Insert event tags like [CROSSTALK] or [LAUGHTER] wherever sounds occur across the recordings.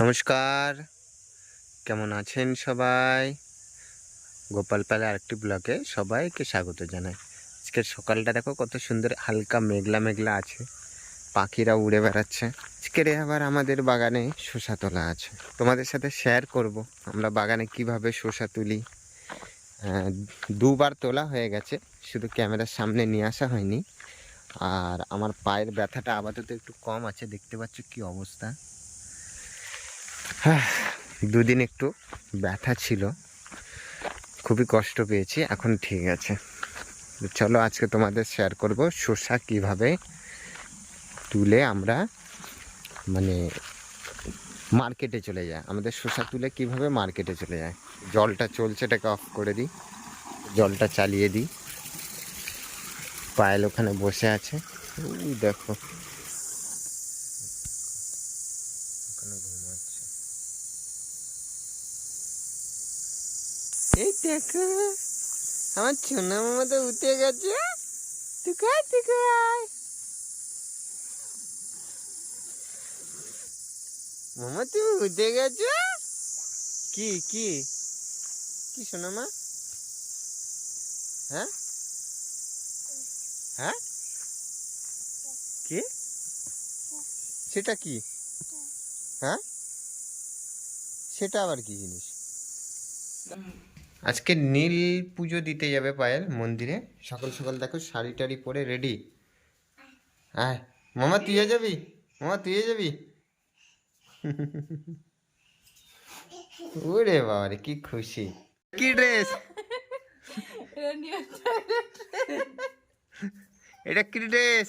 নমস্কার। কেমন আছেন সবাই? গোপাল পালে আরেকটি ব্লগে সবাইকে স্বাগত জানাই। আজকের সকালটা দেখো কত সুন্দর, হালকা মেঘলা মেঘলা আছে। পাখিরা উড়ে বেড়াচ্ছে। আজকের আবার আমাদের বাগানে শসা তোলা আছে। তোমাদের সাথে শেয়ার করব, আমরা বাগানে কীভাবে শসা তুলি। দুবার তোলা হয়ে গেছে, শুধু ক্যামেরার সামনে নিয়ে আসা হয়নি। আর আমার পায়ের ব্যথাটা আপাতত একটু কম আছে, দেখতে পাচ্ছ কি অবস্থা। হ্যাঁ, দুদিন একটু ব্যথা ছিল। খুবই কষ্ট পেয়েছি এখন ঠিক আছে। চলো আজকে তোমাদের শেয়ার করব শসা কীভাবে তুলে আমরা মানে মার্কেটে চলে যায়। আমাদের শসা তুলে কীভাবে মার্কেটে চলে যায়। জলটা চলছে এটাকে অফ করে দিই। জলটা চালিয়ে দিই। পায়েল ওখানে বসে আছে। দেখো। দেখো, আমার ছোনা মামা তো উঠে গেছে। টুকাই টুকাই মামা তুমি উঠে গেছো। কি কি? কি সোনা মা? হ্যাঁ? হ্যাঁ? কি? সেটা কি? হ্যাঁ? সেটা আবার কি জিনিস? আজকে নীল পুজো দিতে যাবে পায়েল মন্দিরে। সকাল সকাল দেখো শাড়ি টাড়ি পরে রেডি আয়, মামা তুইও যাবি? মামা তুইও যাবি? ওরে বাবা রে কি খুশি। কি ড্রেস এটা কি ড্রেস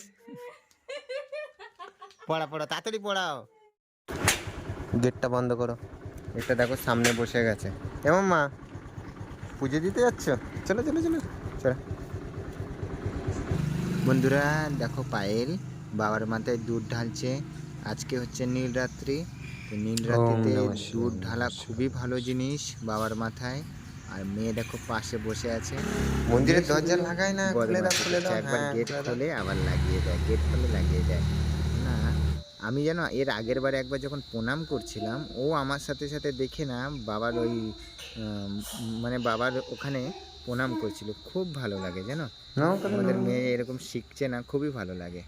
পড়া পড়া, তাড়াতাড়ি পড়াও। গেটটা বন্ধ করো। এটা দেখো সামনে বসে গেছে। এমন মা পুজো দিতে যাচ্ছ? চলো চলো চলো। চলো। বন্ধুরা দেখো পায়েল বাবার মাথায় দুধ ঢালছে। আজকে হচ্ছে নীলরাত্রি। তো নীলরাত্রিতে দুধ ঢালা খুবই ভালো জিনিস বাবার মাথায়। আর মেয়ে দেখো পাশে বসে আছে। মন্দিরের দরজা লাগায় না খুলে দাও খুলে দাও। একবার গেট খোলে আবার লাগিয়ে দেয় গেট খোলে লাগিয়ে দেয়। আমি যেন এর আগের বারে একবার যখন প্রণাম করছিলাম ও আমার সাথে সাথে দেখে না বাবার ওই আম, মানে বাবার ওখানে প্রণাম করছিল খুব ভালো লাগে জানো আমাদের মেয়ে এরকম শিখছে না খুবই ভালো লাগে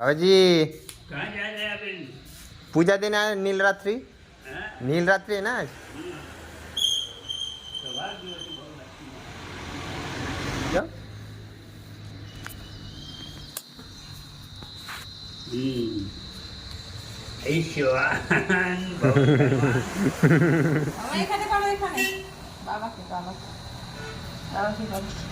বাবাজি कहाँ जा रहे हैं अभी पूजा देना है नीलरात्रि हाँ? नीलरात्रि है ना आज E. Ixi lá. [LAUGHS] Mamãe, cadê Vamos, vamos. Cadê? vamos. aqui, vamos. aqui. vamos. aqui, baba aqui.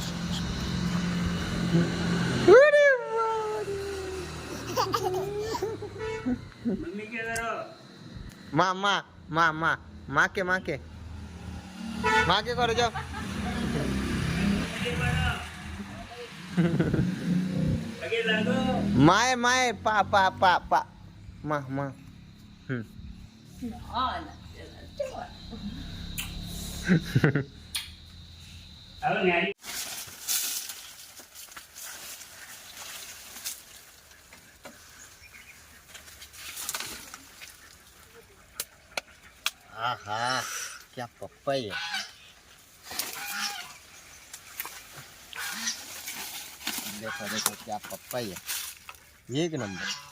মা মা মা মা মাকে মাকে মাকে করে যাও Mai mai pa pa pa pa. Ma ma. Hmm. [LAUGHS] Aha, siapa pepaya? देखो देखो क्या पप्पा है एक नंबर।